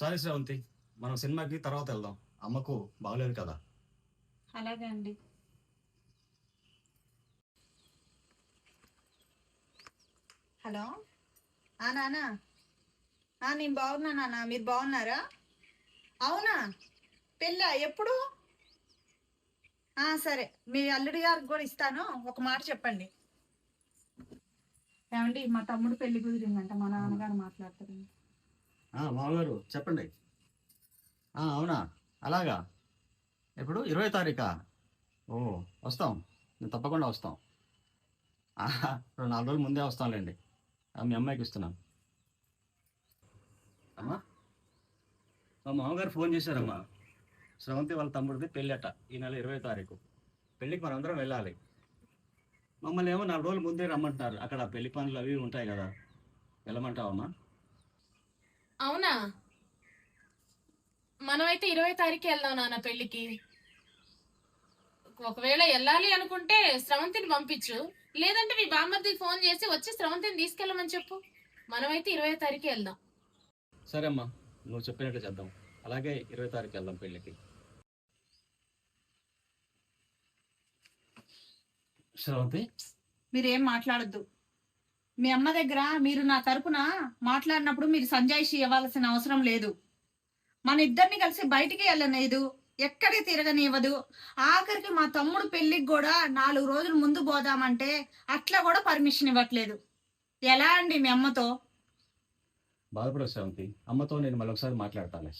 Sorry Sravanthi మనం సినిమాకి తర్వాత వెళ్దాం. అమ్మకు బాగలేదు కదా. అలాగే అండి. హలో. ఆ నానా. ఆ నేను బాగున్నా నాన్న మీరు బాగున్నారా? అవునా? పెళ్ళా? ఎప్పుడు? ఆ సరే. మీ అల్లుడి గారికి కూడా ఇస్తాను. ఒక మాట చెప్పండి. ఏమండి మా తమ్ముడు పెళ్ళి కుదిరిందంట మా ఆ, మామగారు చెప్పండి. అవునా? అలాగా? ఎప్పుడు? ఇరవై తారీఖా? ఓ వస్తాం. నేను తప్పకుండా వస్తాం. రెండు నాలుగు రోజులు ముందే వస్తాంలేండి. మీ అమ్మాయికి ఇస్తున్నాం అమ్మా. మా మామగారు ఫోన్ చేశారమ్మా. శ్రవంతి వాళ్ళ తమ్ముడిది పెళ్ళి అట్ట ఈ నెల ఇరవై తారీఖు. పెళ్ళికి మనందరం వెళ్ళాలి. మమ్మల్ని ఏమో నాలుగు రోజులు ముందే రమ్మంటున్నారు. అక్కడ పెళ్ళి పనులు అవి ఉంటాయి కదా. వెళ్ళమంటావమ్మా అవునా? మనమైతే ఇరవై తారీఖు వెళ్దాం నాన్న పెళ్ళికి ఒకవేళ వెళ్ళాలి అనుకుంటే స్రవంతిని పంపించు. లేదంటే మీ బామ్మర్దికి ఫోన్ చేసి వచ్చి స్రవంతిని తీసుకెళ్ళమని చెప్పు. మనమైతే ఇరవై తారీఖు వెళ్దాం. సరే అమ్మా నువ్వు చెప్పినట్టు చేద్దాం. అలాగే ఇరవై తారీఖు వెళ్దాం పెళ్ళికి. శ్రవంతి మీరేం మాట్లాడొద్దు. మీ అమ్మ దగ్గర మీరు నా తరపున మాట్లాడినప్పుడు మీరు సంజాయిషి ఇవ్వాల్సిన అవసరం లేదు. మన ఇద్దరిని కలిసి బయటికి వెళ్ళలేదు ఎక్కడికి తిరగనివ్వదు. ఆఖరికి మా తమ్ముడు పెళ్ళికి కూడా నాలుగు రోజులు ముందు పోదామంటే అట్లా కూడా పర్మిషన్ ఇవ్వట్లేదు. ఎలా అండి మీ అమ్మతో? బాధపడవు శాంతి. అమ్మతో నేను మరొకసారి ఒకసారి మాట్లాడతాను